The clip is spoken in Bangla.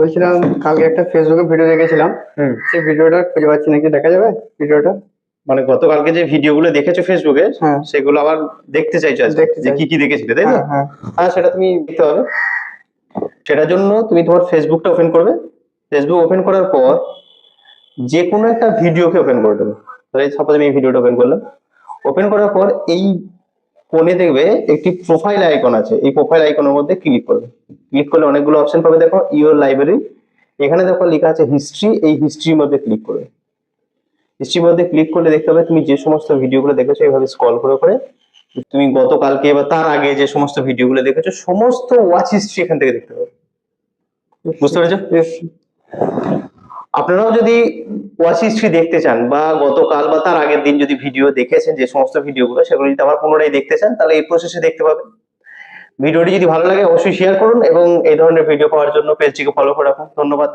বলছিলাম? কালকে একটা ফেসবুকে ভিডিও দেখেছিলাম। সেই ভিডিওটা খুঁজে পাচ্ছি নাকি? দেখা যাবে ভিডিওটা মানে গতকালকে যে ভিডিওগুলো দেখেছ ফেসবুকে হ্যাঁ। সেগুলো আবার দেখতে চাইছো যে। কি কি দেখেছিলে তাই না হ্যাঁ হ্যাঁ। হ্যাঁ সেটা তুমি দেখতে হবে সেটার জন্য তুমি তোমার ফেসবুকটা ওপেন করবে। ফেসবুক ওপেন করার পর যে কোনো একটা ভিডিওকে ওপেন করে দেবে। তাহলে সাপোজ আমি এই ভিডিওটা ওপেন করলাম। ওপেন করার পর এই ফোনে দেখবে একটি প্রোফাইল আইকন আছে। এই প্রোফাইল আইকনের মধ্যে ক্লিক করবে। ক্লিক করলে অনেকগুলো অপশন পাবে। দেখো ইওর লাইব্রেরি এখানে দেখো লেখা আছে হিস্ট্রি এই হিস্ট্রির মধ্যে ক্লিক করবে। হিস্ট্রির মধ্যে ক্লিক করলে দেখতে পাবে তুমি যে সমস্ত ভিডিওগুলো দেখেছ এইভাবে স্ক্রল করে করে তুমি গতকালকে বা তার আগে যে সমস্ত ভিডিওগুলো দেখেছ, সমস্ত ওয়াচ হিস্ট্রি এখান থেকে দেখতে পাবে। বুঝতে পেরেছ? আপনারাও যদি ওয়াচ হিস্ট্রি দেখতে চান বা গতকাল বা তার আগের দিন যদি ভিডিও দেখেছেন যে সমস্ত ভিডিওগুলো সেগুলো যদি আবার পুনরায় দেখতে চান, তাহলে এই প্রসেসে দেখতে পাবেন। ভিডিওটি যদি ভালো লাগে, অবশ্যই শেয়ার করুন এবং এই ধরনের ভিডিও পাওয়ার জন্য পেজটিকে ফলো করে রাখুন। ধন্যবাদ।